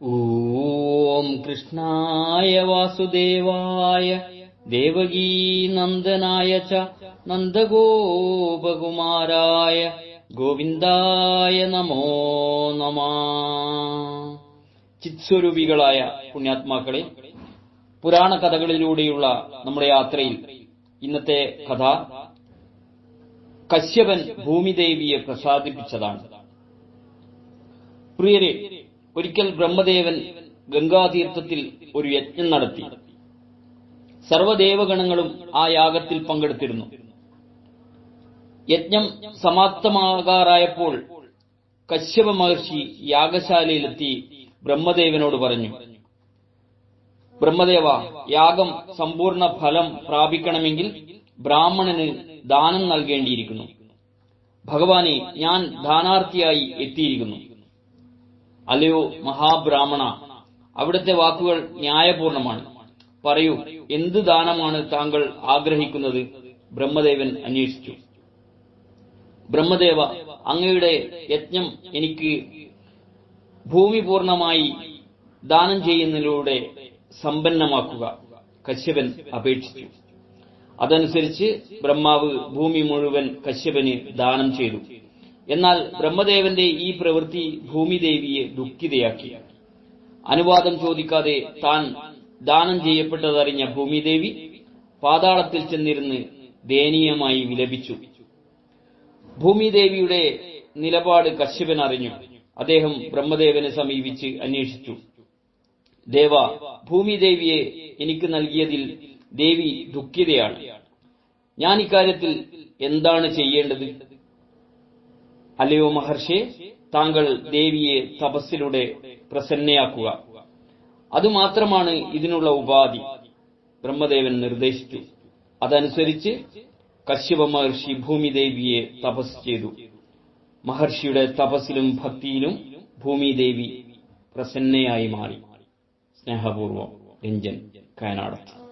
ഓം കൃഷ്ണായ വാസുദേവായ ദേവകീനന്ദനായ ച നന്ദഗോപകുമാരായ ഗോവിന്ദായ നമോ നമ. ചിത്സ്വരൂപികളായ പുണ്യാത്മാക്കളെ പുരാണ കഥകളിലൂടെയുള്ള നമ്മുടെ യാത്രയിൽ ഇന്നത്തെ കഥ കശ്യപൻ ഭൂമിദേവിയെ പ്രസാദിപ്പിച്ചതാണ്. പ്രിയരെ ഒരിക്കൽ ബ്രഹ്മദേവൻ ഗംഗാതീർത്ഥത്തിൽ ഒരു യജ്ഞം നടത്തി. സർവദേവഗണങ്ങളും ആ യാഗത്തിൽ പങ്കെടുത്തിരുന്നു. യജ്ഞം സമാപ്തമാകാറായപ്പോൾ കശ്യപ മഹർഷി യാഗശാലയിലെത്തി ബ്രഹ്മദേവനോട് പറഞ്ഞു ബ്രഹ്മദേവ യാഗം സമ്പൂർണ ഫലം പ്രാപിക്കണമെങ്കിൽ ബ്രാഹ്മണന് ദാനം നൽകേണ്ടിയിരിക്കുന്നു. ഭഗവാനെ ഞാൻ ദാനാർത്ഥിയായി എത്തിയിരിക്കുന്നു. അല്ലയോ മഹാബ്രാഹ്മണ അവിടുത്തെ വാക്കുകൾ ന്യായപൂർണമാണ്. പറയൂ എന്ത് ദാനമാണ് താങ്കൾ ആഗ്രഹിക്കുന്നത്? ബ്രഹ്മദേവൻ അന്വേഷിച്ചു. ബ്രഹ്മദേവ അങ്ങയുടെ യജ്ഞം എനിക്ക് ഭൂമി പൂർണമായി ദാനം ചെയ്യുന്നതിലൂടെ സമ്പന്നമാക്കുക കശ്യപൻ അപേക്ഷിച്ചു. അതനുസരിച്ച് ബ്രഹ്മാവ് ഭൂമി മുഴുവൻ കശ്യപന് ദാനം ചെയ്തു. എന്നാൽ ബ്രഹ്മദേവന്റെ ഈ പ്രവൃത്തി ഭൂമിദേവിയെ ദുഃഖിതയാക്കി. അനുവാദം ചോദിക്കാതെ താൻ ദാനം ചെയ്യപ്പെട്ടതറിഞ്ഞ ഭൂമിദേവി പാതാളത്തിൽ ചെന്നിരുന്ന് ദയനീയമായി വിലപിച്ചു. ഭൂമിദേവിയുടെ നിലപാട് കശ്യപൻ അറിഞ്ഞു. അദ്ദേഹം ബ്രഹ്മദേവനെ സമീപിച്ച് അന്വേഷിച്ചു. ദേവ ഭൂമിദേവിയെ എനിക്ക് നൽകിയതിൽ ദേവി ദുഃഖിതയാണ്. ഞാൻ ഇക്കാര്യത്തിൽ എന്താണ് ചെയ്യേണ്ടത്? അല്ലയോ മഹർഷി താങ്കൾ ദേവിയെ തപസ്സിലൂടെ പ്രസന്നയാക്കുക. അതുമാത്രമാണ് ഇതിനുള്ള ഉപാധി. ബ്രഹ്മദേവൻ നിർദ്ദേശിച്ചു. അതനുസരിച്ച് കശ്യപ മഹർഷി ഭൂമിദേവിയെ തപസ് ചെയ്തു. മഹർഷിയുടെ തപസ്സിലും ഭക്തിയിലും ഭൂമിദേവി പ്രസന്നയായി മാറി. സ്നേഹപൂർവം രഞ്ജൻ കയനാടത്ത്